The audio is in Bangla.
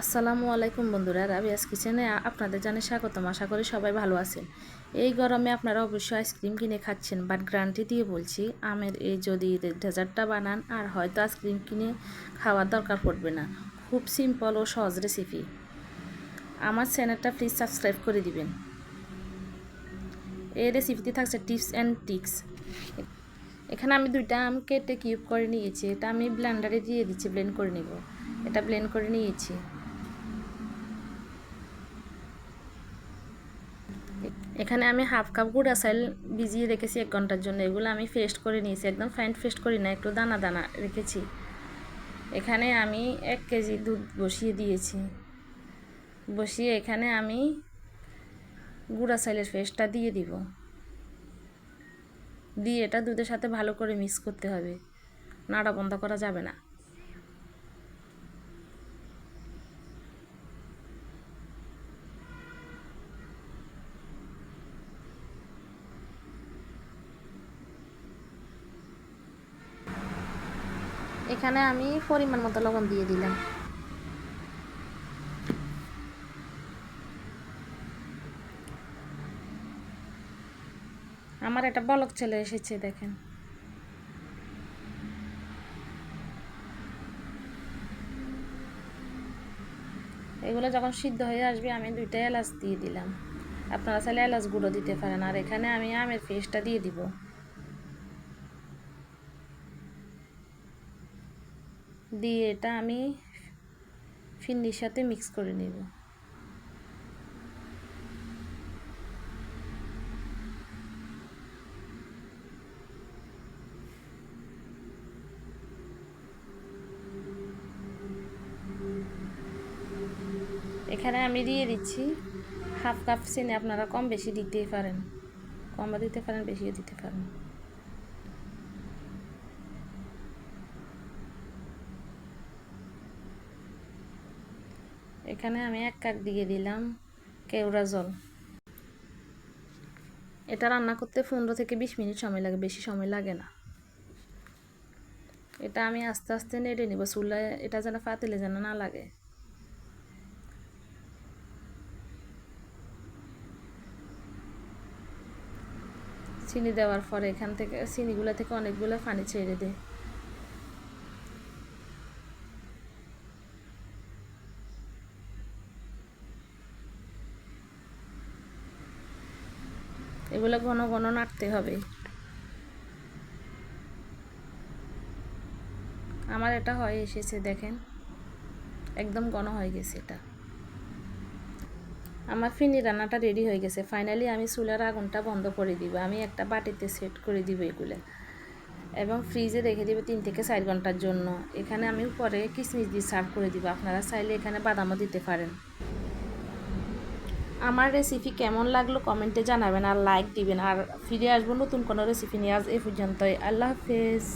আসসালামু আলাইকুম বন্ধুরা, রাবিয়াস কিচেনে আপনাদের জানে স্বাগতম। আশা করি সবাই ভালো আছেন। এই গরমে আপনারা অবশ্যই আইসক্রিম কিনে খাচ্ছেন বাট গ্যারান্টি দিয়ে বলছি, আমের এই যদি ডেজার্টটা বানান, আর হয়তো আইসক্রিম কিনে খাওয়ার দরকার পড়বে না। খুব সিম্পল ও সহজ রেসিপি আমার চ্যানেলটা প্লিজ সাবস্ক্রাইব করে দিবেন। এই রেসিপিতে থাকছে টিপস অ্যান্ড ট্রিক্স এখানে আমি দুইটা আম কেটে কিউব করে নিয়েছি। এটা আমি ব্লেন্ডারে দিয়ে দিচ্ছি ব্লেন্ড করে নিব। এটা ব্লেন্ড করে নিয়েছি। এখানে আমি হাফ কাপ গুঁড়া চাল ভিজিয়ে রেখেছি এক ঘণ্টার জন্য। এগুলো আমি ফেস্ট করে নিয়েছি, একদম ফাইন ফেস্ট করি না, একটু দানা দানা রেখেছি। এখানে আমি এক কেজি দুধ বসিয়ে দিয়েছি। বসিয়ে এখানে আমি গুঁড়া চাইলের ফেস্টটা দিয়ে দিব। দিয়ে এটা দুধের সাথে ভালো করে মিক্স করতে হবে। নাড়া বন্ধ করা যাবে না। এখানে আমি পরিমাণ মতো লবণ দিয়ে দিলাম। আমার একটা বলক চলে এসেছে, দেখেন। এগুলো যখন সিদ্ধ হয়ে আসবে, আমি দুইটা এলাচ দিয়ে দিলাম। আপনারা চাইলে এলাচ গুঁড়ো দিতে পারেন। আর এখানে আমি আমের পেস্টটা দিয়ে দিব। দিয়ে এটা আমি ফিন্নির সাথে মিক্স করে নেব। এখানে আমি দিয়ে দিচ্ছি হাফ কাপ চিনি, আপনারা কম বেশি দিতেই পারেন। কমও দিতে পারেন, বেশিও দিতে পারেন। এখানে আমি এক কাপ দিয়ে দিলাম কেওড়া জল। এটা রান্না করতে পনেরো থেকে বিশ মিনিট সময় লাগে, বেশি সময় লাগে না। এটা আমি আস্তে আস্তে নেড়ে নিব চুলায় এটা যেন পাতিলে যেন না লাগে। চিনি দেওয়ার পরে এখান থেকে, চিনিগুলো থেকে অনেকগুলো পানি ছেড়ে দেয় এগুলো ঘন ঘন নাড়তে হবে। আমার এটা হয়ে এসেছে, দেখেন। একদম ঘন হয়ে গেছে এটা। আমার ফিনি রান্নাটা রেডি হয়ে গেছে। ফাইনালি আমি চুলার আগুনটা বন্ধ করে দিব। আমি একটা বাটিতে সেট করে দিব এগুলো। এবং ফ্রিজে রেখে দিব তিন থেকে চার ঘণ্টার জন্য। এখানে আমি পরে কিশমিশ দিয়ে সার্ভ করে দিব। আপনারা চাইলে এখানে বাদামও দিতে পারেন। আমার রেসিপি কেমন লাগল কমেন্টে জানাবেন আর লাইক দিবেন। আর ফিরে আসব নতুন কোনো রেসিপি নিয়ে আজ এ পর্যন্তই। আল্লাহ হাফেজ।